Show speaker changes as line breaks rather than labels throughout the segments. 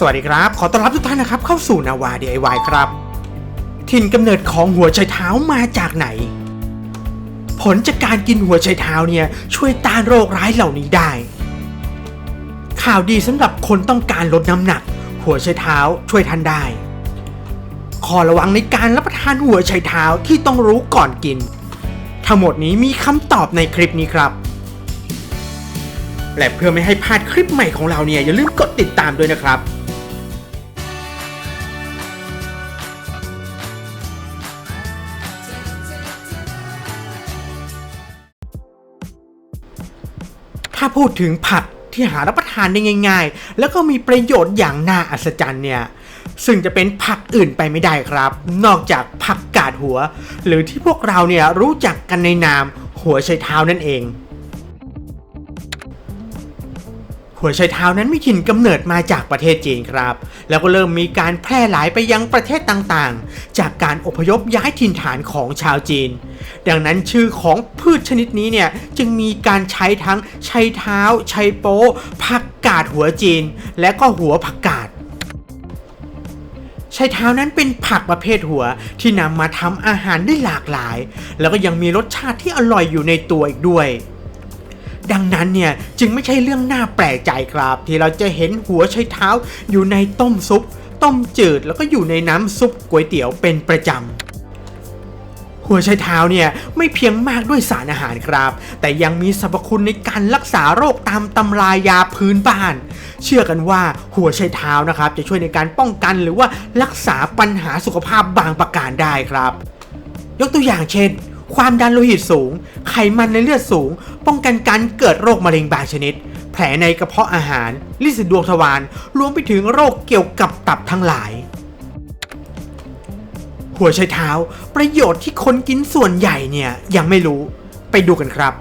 สวัสดีครับ ขอต้อนรับทุกท่านนะครับ เข้าสู่นาวา DIY ครับ ถิ่นกำเนิดของหัวไชเท้ามาจากไหน ผลจากการกินหัวไชเท้าเนี่ยช่วยต้านโรคร้ายเหล่านี้ได้ ข่าวดีสำหรับคนต้องการลดน้ำหนัก หัวไชเท้าช่วยท่านได้ ขอระวังในการรับประทานหัวไชเท้าที่ต้องรู้ก่อนกิน ทั้งหมดนี้มีคำตอบในคลิปนี้ครับและเพื่อไม่ให้พลาดคลิปใหม่ของเราเนี่ยอย่าลืมกดติดตามด้วยนะครับ ถ้าพูดถึงผักที่หารับประทานได้ง่าย ๆ แล้วก็มีประโยชน์อย่างน่าอัศจรรย์เนี่ย ซึ่งจะเป็นผักอื่นไปไม่ได้ครับ นอกจากผักกาดหัว หรือที่พวกเราเนี่ยรู้จักกันในนามหัวไชเท้านั่นเอง หัวไชเท้านั้นมีถิ่นกำเนิดมาจากประเทศจีนครับ แล้วก็เริ่มมีการแพร่หลายไปยังประเทศต่างๆ จากการอพยพย้ายถิ่นฐานของชาวจีน ดังนั้นชื่อของพืชชนิดนี้เนี่ยจึงมีการใช้ทั้งไชเท้าไชโป๊ผักกาดหัวจีน และก็หัวผักกาดไชเท้านั้นเป็นผักประเภทหัวที่นำมาทำอาหารได้หลากหลาย แล้วก็ยังมีรสชาติที่อร่อยอยู่ในตัวอีกด้วย ดังนั้นเนี่ยจึงไม่ใช่เรื่องน่าแปลกใจครับ ที่เราจะเห็นหัวไชเท้าอยู่ในต้มซุป ต้มจืดแล้วก็อยู่ในน้ำซุปก๋วยเตี๋ยวเป็นประจำหัวไชเท้าเนี่ยไม่เพียงมากด้วยสารอาหารครับ แต่ยังมีสรรพคุณในการรักษาโรคตามตำรายาพื้นบ้าน เชื่อกันว่าหัวไชเท้านะครับ จะช่วยในการป้องกันหรือว่ารักษาปัญหาสุขภาพบางประการได้ครับ ยกตัวอย่างเช่น ความดันโลหิตสูง ไขมันในเลือดสูง ป้องกันการเกิดโรคมะเร็งบางชนิด แผลในกระเพาะอาหาร ลินดวงทวารรวมไปถึงโรคเกี่ยวกับตับทั้งหลาย หัวไชเท้า ประโยชน์ที่คนกินส่วนใหญ่เนี่ยยังไม่รู้ไปดูกันครับ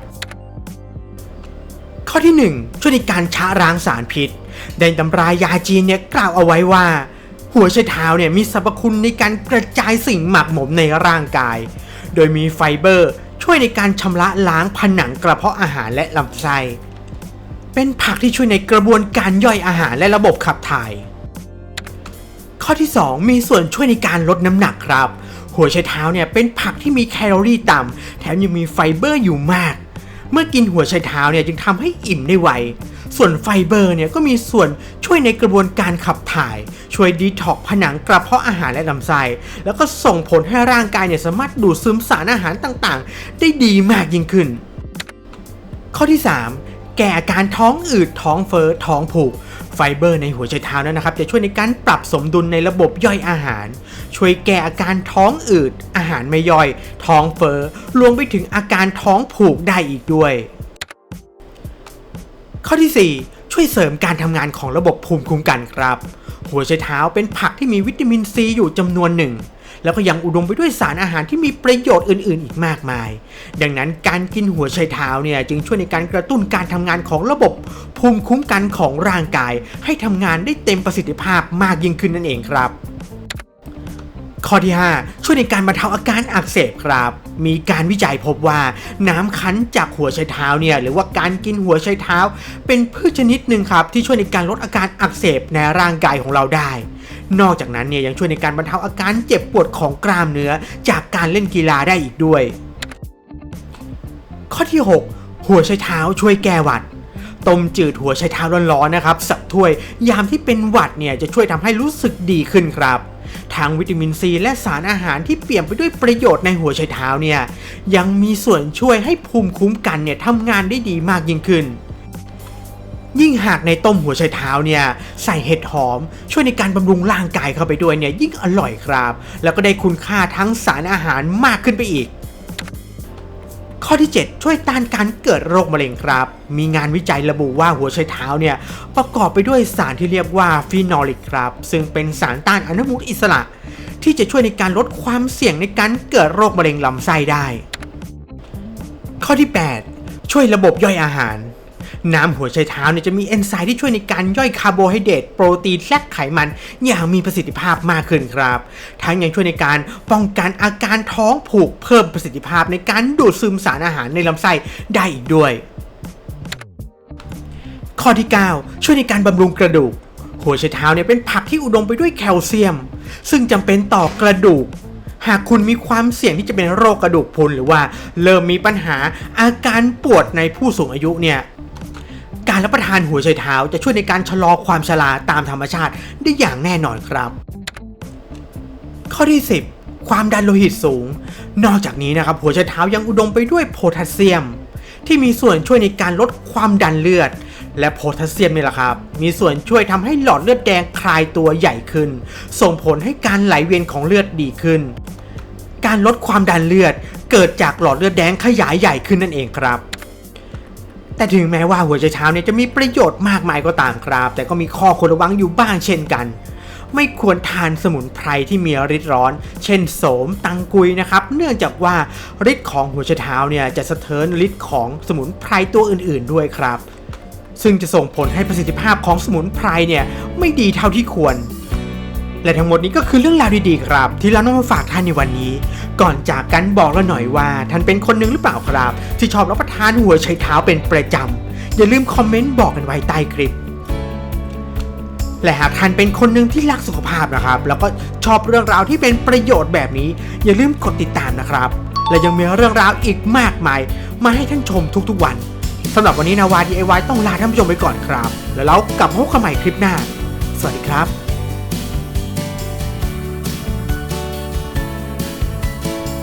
ข้อที่ 1 ช่วยในการชะล้างสารพิษในตำรายาจีนเนี่ยกล่าวเอาไว้ว่า หัวไชเท้าเนี่ยมีสรรพคุณในการกระจายสิ่งหมักหมมในร่างกาย โดยมีไฟเบอร์ ช่วยในการชำระล้างผนังกระเพาะอาหารและลำไส้ เป็นผักที่ช่วยในกระบวนการย่อยอาหารและระบบขับถ่าย ข้อที่ 2 มีส่วนช่วยในการลดน้ำหนักครับ หัวไชเท้าเนี่ยเป็นผักที่มีแคลอรี่ต่ำแถมยังมีไฟเบอร์อยู่มาก เมื่อกินหัวไชเท้าเนี่ยจึงทำให้อิ่มได้ไว ส่วนไฟเบอร์เนี่ยก็มีส่วนช่วยในกระบวนการขับถ่าย ช่วยดีท็อกผนังกระเพาะอาหารและลำไส้ แล้วก็ส่งผลให้ร่างกายเนี่ยสามารถดูดซึมสารอาหารต่างๆ ได้ดีมากยิ่งขึ้น ข้อที่ 3 แก้อาการท้องอืดท้องเฟอ้อท้องผูกไฟเบอร์ในหัวไชเท้านั้นนะครับ จะช่วยในการปรับสมดุลในระบบย่อยอาหาร ช่วยแก้อาการท้องอืด อาหารไม่ย่อย ท้องเฟอ้อรวมไปถึงอาการท้องผูกได้อีกด้วย ข้อที่ 4 ช่วยเสริมการทำงานของระบบภูมิคุ้มกันครับ หัวไชเท้าเป็นผักที่มีวิตามินซีอยู่จำนวนหนึ่ง แล้วก็ยังอุดมไปด้วยสารอาหารที่มีประโยชน์อื่น ๆ อีกมากมาย ดังนั้นการกินหัวไชเท้าเนี่ยจึงช่วยในการกระตุ้นการทำงานของระบบภูมิคุ้มกันของร่างกาย ให้ทำงานได้เต็มประสิทธิภาพมากยิ่งขึ้นนั่นเองครับ ข้อที่ 5 ช่วยในการบรรเทาอาการอักเสบครับ มีการวิจัยพบว่า น้ำคั้นจากหัวไชเท้าเนี่ยหรือว่าการกินหัวไชเท้า เป็นพืชชนิดหนึ่งครับที่ช่วยในการลดอาการอักเสบในร่างกายของเราได้ นอกจากนั้นเนี่ยยังช่วยในการบรรเทาอาการเจ็บปวดของกล้ามเนื้อ จากการเล่นกีฬาได้อีกด้วย ข้อที่ 6 หัวไชเท้าช่วยแก้หวัดต้มจืดหัวไชเท้าร้อนๆนะครับ สักถ้วยยามที่เป็นหวัดเนี่ยจะช่วยทำให้รู้สึกดีขึ้นครับ ทั้งวิตามินซีและสารอาหารที่เปี่ยมไปด้วยประโยชน์ในหัวไชเท้าเนี่ยยังมีส่วนช่วยให้ภูมิคุ้มกันเนี่ยทำงานได้ดีมากยิ่งขึ้น ยิ่งหากในต้มหัวไชเท้าเนี่ยใส่เห็ดหอม ช่วยในการบำรุงร่างกายเข้าไปด้วยเนี่ยยิ่งอร่อยครับ แล้วก็ได้คุณค่าทั้งสารอาหารมากขึ้นไปอีก ข้อที่ 7 ช่วยต้านการเกิดโรคมะเร็งครับ มีงานวิจัยระบุว่าหัวไชเท้าเนี่ยประกอบไปด้วยสารที่เรียกว่าฟีนอลิกครับ ซึ่งเป็นสารต้านอนุมูลอิสระ ที่จะช่วยในการลดความเสี่ยงในการเกิดโรคมะเร็งลำไส้ได้ ข้อที่ 8 ช่วยระบบย่อยอาหาร น้ำหัวไชเท้าเนี่ยจะมีเอนไซม์ที่ช่วยในการย่อยคาร์โบไฮเดรตโปรตีนและไขมันอย่างมีประสิทธิภาพมากขึ้นครับ ทั้งยังช่วยในการป้องกันอาการท้องผูกเพิ่มประสิทธิภาพในการดูดซึมสารอาหารในลำไส้ได้อีกด้วย ข้อที่ 9 ช่วยในการบำรุงกระดูก หัวไชเท้าเนี่ยเป็นผักที่อุดมไปด้วยแคลเซียม ซึ่งจำเป็นต่อกระดูกหากคุณมีความเสี่ยงที่จะเป็นโรคกระดูกพรุนหรือว่าเริ่มมีปัญหาอาการปวดในผู้สูงอายุเนี่ย การรับประทานหัวไชเท้าจะช่วยในการชะลอความชราตามธรรมชาติได้อย่างแน่นอนครับ ข้อที่ 10 ความดันโลหิตสูง นอกจากนี้นะครับหัวไชเท้ายังอุดมไปด้วยโพแทสเซียม ที่มีส่วนช่วยในการลดความดันเลือด และโพแทสเซียมนี่แหละครับ มีส่วนช่วยทำให้หลอดเลือดแดงคลายตัวใหญ่ขึ้น ส่งผลให้การไหลเวียนของเลือดดีขึ้น การลดความดันเลือดเกิดจากหลอดเลือดแดงขยายใหญ่ขึ้นนั่นเองครับ แต่ถึงแม้ว่าหัวใจเท้าเนี่ยจะมีประโยชน์มากมายก็ตามครับ แต่ก็มีข้อควรระวังอยู่บ้างเช่นกัน ไม่ควรทานสมุนไพรที่มีฤทธิ์ร้อน เช่นโสมตังกุยนะครับ เนื่องจากว่าฤทธิ์ของหัวใจเท้าเนี่ยจะสะเทินฤทธิ์ของสมุนไพรตัวอื่น ๆ ด้วยครับ ซึ่งจะส่งผลให้ประสิทธิภาพของสมุนไพรเนี่ยไม่ดีเท่าที่ควร และทั้งหมดนี้ก็คือเรื่องราวดีๆครับ ที่เรานำมาฝากท่านในวันนี้ ก่อนจากกันบอกเราหน่อยว่า ท่านเป็นคนหนึ่งหรือเปล่าครับ ที่ชอบรับประทานหัวไชเท้าเป็นประจำอย่าลืมคอมเมนต์บอกกันไว้ใต้คลิปและหากท่านเป็นคนหนึ่งที่รักสุขภาพนะครับ แล้วก็ชอบเรื่องราวที่เป็นประโยชน์แบบนี้ อย่าลืมกดติดตามนะครับ และยังมีเรื่องราวอีกมากมาย มาให้ท่านชมทุกๆวันสำหรับวันนี้นาวา DIY ต้องลาท่านผู้ชมไปก่อนครับ แล้วเรากลับพบกันใหม่คลิปหน้า สวัสดีครับ